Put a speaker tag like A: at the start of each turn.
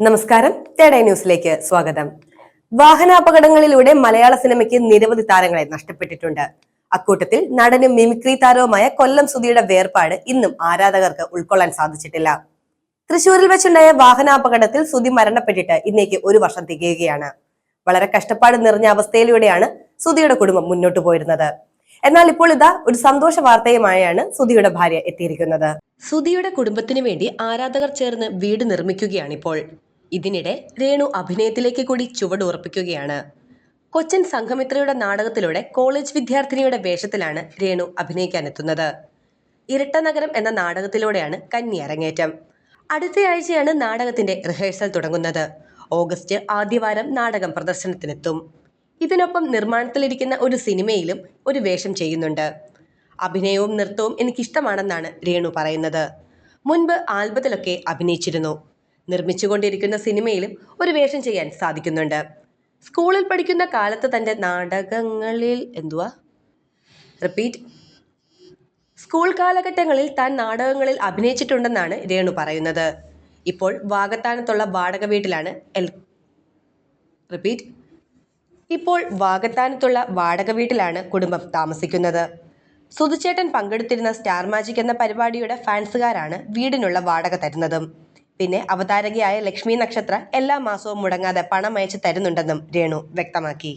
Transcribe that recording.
A: നമസ്കാരം. തേടേ ന്യൂസിലേക്ക് സ്വാഗതം. വാഹനാപകടങ്ങളിലൂടെ മലയാള സിനിമയ്ക്ക് നിരവധി താരങ്ങളെ നഷ്ടപ്പെട്ടിട്ടുണ്ട്. അക്കൂട്ടത്തിൽ നടനും മിമിക്രി താരവുമായ കൊല്ലം സുധിയുടെ വേർപാട് ഇന്നും ആരാധകർക്ക് ഉൾക്കൊള്ളാൻ സാധിച്ചിട്ടില്ല. തൃശൂരിൽ വെച്ചുണ്ടായ വാഹനാപകടത്തിൽ സുധി മരണപ്പെട്ടിട്ട് ഇന്നേക്ക് ഒരു വർഷം തികയുകയാണ്. വളരെ കഷ്ടപ്പാട് നിറഞ്ഞ അവസ്ഥയിലൂടെയാണ് സുധിയുടെ കുടുംബം മുന്നോട്ടു പോയിരുന്നത്. എന്നാൽ ഇപ്പോൾ ഇതാ ഒരു സന്തോഷ വാർത്തയുമായാണ് സുധിയുടെ ഭാര്യ എത്തിയിരിക്കുന്നത്. സുധിയുടെ കുടുംബത്തിന് വേണ്ടി ആരാധകർ ചേർന്ന് വീട് നിർമ്മിക്കുകയാണിപ്പോൾ. ഇതിനിടെ രേണു അഭിനയത്തിലേക്ക് കൂടി ചുവട് ഉറപ്പിക്കുകയാണ് കൊച്ചൻ സംഘമിത്രയുടെ നാടകത്തിലൂടെ കോളേജ് വിദ്യാർത്ഥിനിയുടെ വേഷത്തിലാണ് രേണു അഭിനയിക്കാനെത്തുന്നത്. ഇരട്ട നഗരം എന്ന നാടകത്തിലൂടെയാണ് കന്നി അരങ്ങേറ്റം. അടുത്തയാഴ്ചയാണ് നാടകത്തിന്റെ റിഹേഴ്സൽ തുടങ്ങുന്നത്. ഓഗസ്റ്റ് ആദ്യവാരം നാടകം പ്രദർശനത്തിനെത്തും. ഇതിനൊപ്പം നിർമ്മാണത്തിലിരിക്കുന്ന ഒരു സിനിമയിലും ഒരു വേഷം ചെയ്യുന്നുണ്ട്. അഭിനയവും നൃത്തവും എനിക്കിഷ്ടമാണെന്നാണ് രേണു പറയുന്നത്. മുൻപ് ആൽബത്തിലൊക്കെ അഭിനയിച്ചിരുന്നു. നിർമ്മിച്ചുകൊണ്ടിരിക്കുന്ന സിനിമയിലും ഒരു വേഷം ചെയ്യാൻ സാധിക്കുന്നുണ്ട്. സ്കൂളിൽ പഠിക്കുന്ന കാലത്ത് തന്റെ നാടകങ്ങളിൽ എന്തുവാ? റിപ്പീറ്റ് സ്കൂൾ കാലഘട്ടങ്ങളിൽ താൻ നാടകങ്ങളിൽ അഭിനയിച്ചിട്ടുണ്ടെന്നാണ് രേണു പറയുന്നത്. ഇപ്പോൾ വാഗത്താനത്തുള്ള വാടക വീട്ടിലാണ് എൽ റിപ്പീറ്റ് ഇപ്പോൾ വാഗത്താനത്തുള്ള വാടക വീട്ടിലാണ് കുടുംബം താമസിക്കുന്നത്. സുധുചേട്ടൻ പങ്കെടുത്തിരുന്ന സ്റ്റാർ മാജിക് എന്ന പരിപാടിയുടെ ഫാൻസുകാരാണ് വീടിനുള്ള വാടക തരുന്നതും. പിന്നെ അവതാരകയായ ലക്ഷ്മി നക്ഷത്ര എല്ലാ മാസവും മുടങ്ങാതെ പണം അയച്ചു തരുന്നുണ്ടെന്നും രേണു വ്യക്തമാക്കി.